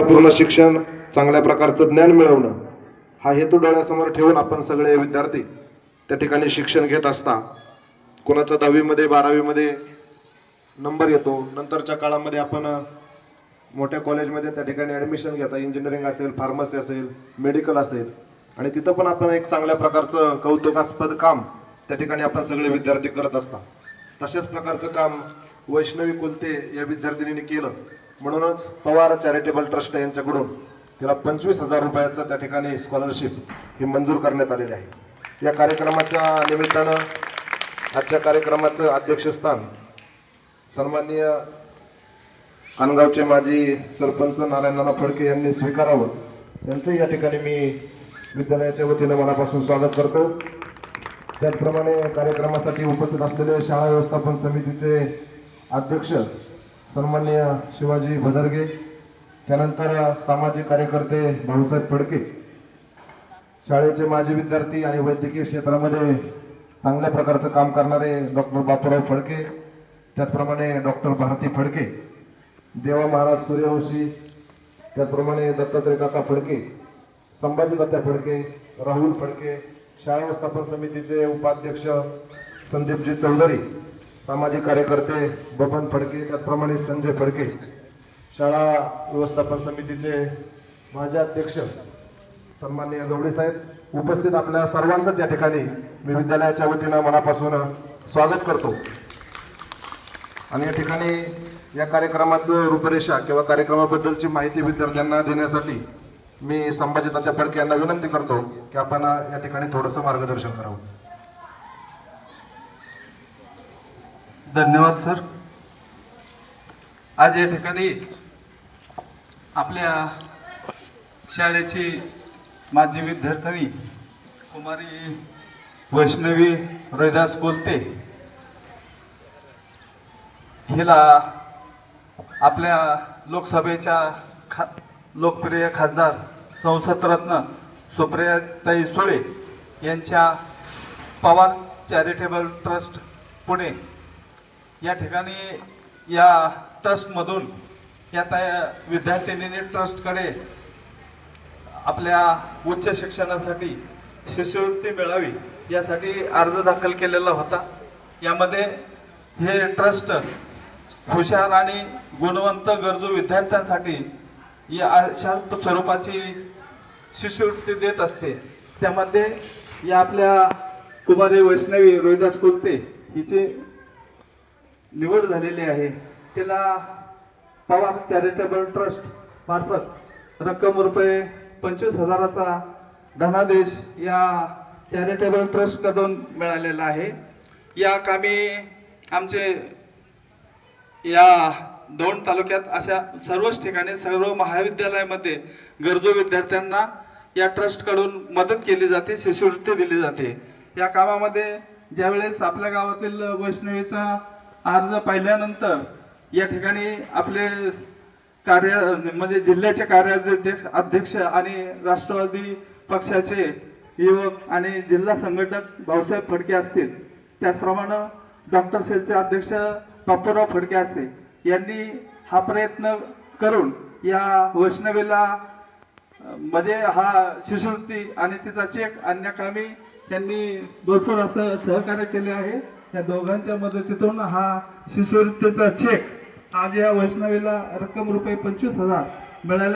पूर्ण शिक्षण चांगल्या प्रकारचं ज्ञान मिळवणं हा हेतू डोळ्यासमोर ठेवून आपण सगळे विद्यार्थी त्या ठिकाणी शिक्षण घेत असता कोणाचा दहावीमध्ये बारावीमध्ये नंबर येतो. नंतरच्या काळामध्ये आपण मोठ्या कॉलेजमध्ये त्या ठिकाणी ॲडमिशन घेता. इंजिनिअरिंग असेल फार्मसी असेल मेडिकल असेल. आणि तिथं पण आपण एक चांगल्या प्रकारचं कौतुकास्पद काम त्या ठिकाणी आपण सगळे विद्यार्थी करत असता. तशाच प्रकारचं काम वैष्णवी कुलते या विद्यार्थिनीने केलं. म्हणूनच पवार चॅरिटेबल ट्रस्ट यांच्याकडून तिला पंचवीस हजार रुपयाचं त्या ठिकाणी स्कॉलरशिप ही मंजूर करण्यात आलेली आहे. या कार्यक्रमाच्या निमित्तानं आजच्या कार्यक्रमाचं अध्यक्षस्थान सन्माननीय कानगावचे माजी सरपंच नारायणनाना फडके यांनी स्वीकारावं. त्यांचंही या ठिकाणी मी विद्यालयाच्या वतीनं मनापासून स्वागत करतो. त्याचप्रमाणे कार्यक्रमासाठी उपस्थित असलेले शाळा व्यवस्थापन समितीचे अध्यक्ष सन्मान्य शिवाजी भदरगे त्यानंतर सामाजिक कार्यकर्ते भाऊसाहेब फडके. शाळेचे माजी विद्यार्थी आणि वैद्यकीय क्षेत्रामध्ये चांगल्या प्रकारचं काम करणारे डॉक्टर बापूराव फडके त्याचप्रमाणे डॉक्टर भारती फडके देवा महाराज सूर्यवंशी त्याचप्रमाणे दत्तात्रय काका फडके संभाजी दत्ता फडके राहुल फडके शाळा व्यवस्थापन समितीचे उपाध्यक्ष संदीपजी चौधरी सामाजिक कार्यकर्ते बबन फडके त्याचप्रमाणे संजय फडके शाळा व्यवस्थापन समितीचे माझे अध्यक्ष सन्माननीय गवडे साहेब उपस्थित आपल्या सर्वांचंच या ठिकाणी मी विद्यालयाच्या वतीनं मनापासून स्वागत करतो. आणि या ठिकाणी या कार्यक्रमाचं रूपरेषा किंवा कार्यक्रमाबद्दलची माहिती विद्यार्थ्यांना देण्यासाठी मी संभाजी तात्या फडके यांना विनंती करतो की आपण या ठिकाणी थोडंसं मार्गदर्शन करावं. धन्यवाद सर. आज या ठिकाणी आपल्या शाळेची माजी विद्यार्थिनी कुमारी वैष्णवी रोहिदास बोलते. हिला आपल्या लोकसभेच्या खा लोकप्रिय खासदार संसदरत्न सुप्रियाताई सुळे यांच्या पवार चॅरिटेबल ट्रस्ट पुणे या ठिकाणी या ट्रस्टमधून या त्या विद्यार्थिनीने ट्रस्टकडे आपल्या उच्च शिक्षणासाठी शिष्यवृत्ती मिळावी यासाठी अर्ज दाखल केलेला होता. यामध्ये हे ट्रस्ट हुशार आणि गुणवंत गरजू विद्यार्थ्यांसाठी या अशा स्वरूपाची शिष्यवृत्ती देत असते. त्यामध्ये या आपल्या कुमारी वैष्णवी रोहिदास कुलते हिची निवड झालेली आहे. तिला पवार चॅरिटेबल ट्रस्ट मार्फत रक्कम रुपये पंचवीस हजाराचा धनादेश या चॅरिटेबल ट्रस्टकडून मिळालेला आहे. या कामी आमचे या दोन तालुक्यात अशा सर्वच ठिकाणी सर्व महाविद्यालयामध्ये गरजू विद्यार्थ्यांना या ट्रस्टकडून मदत केली जाते शिष्यवृत्ती दिली जाते. या कामामध्ये ज्यावेळेस आपल्या गावातील वैष्णवीचा अर्ज पाहिल्यानंतर या ठिकाणी आपले कार्य म्हणजे जिल्ह्याचे कार्याध्यक्ष अध्यक्ष आणि राष्ट्रवादी पक्षाचे युवक आणि जिल्हा संघटक भाऊसाहेब फडके असतील. त्याचप्रमाणे डॉक्टर सेलचे अध्यक्ष बाप्पूराव फडके असते यांनी हा प्रयत्न करून या वैष्णवीला मध्ये हा शिष्यवृत्ती आणि तिचा चेक आणण्याकामी त्यांनी भरपूर असं सहकार्य केले आहे. या दोघांच्या मदतीतून हा शिष्यवृत्तीचा चेक आज या वैष्णवीला रक्कम रुपये पंचवीस हजार मिळाले.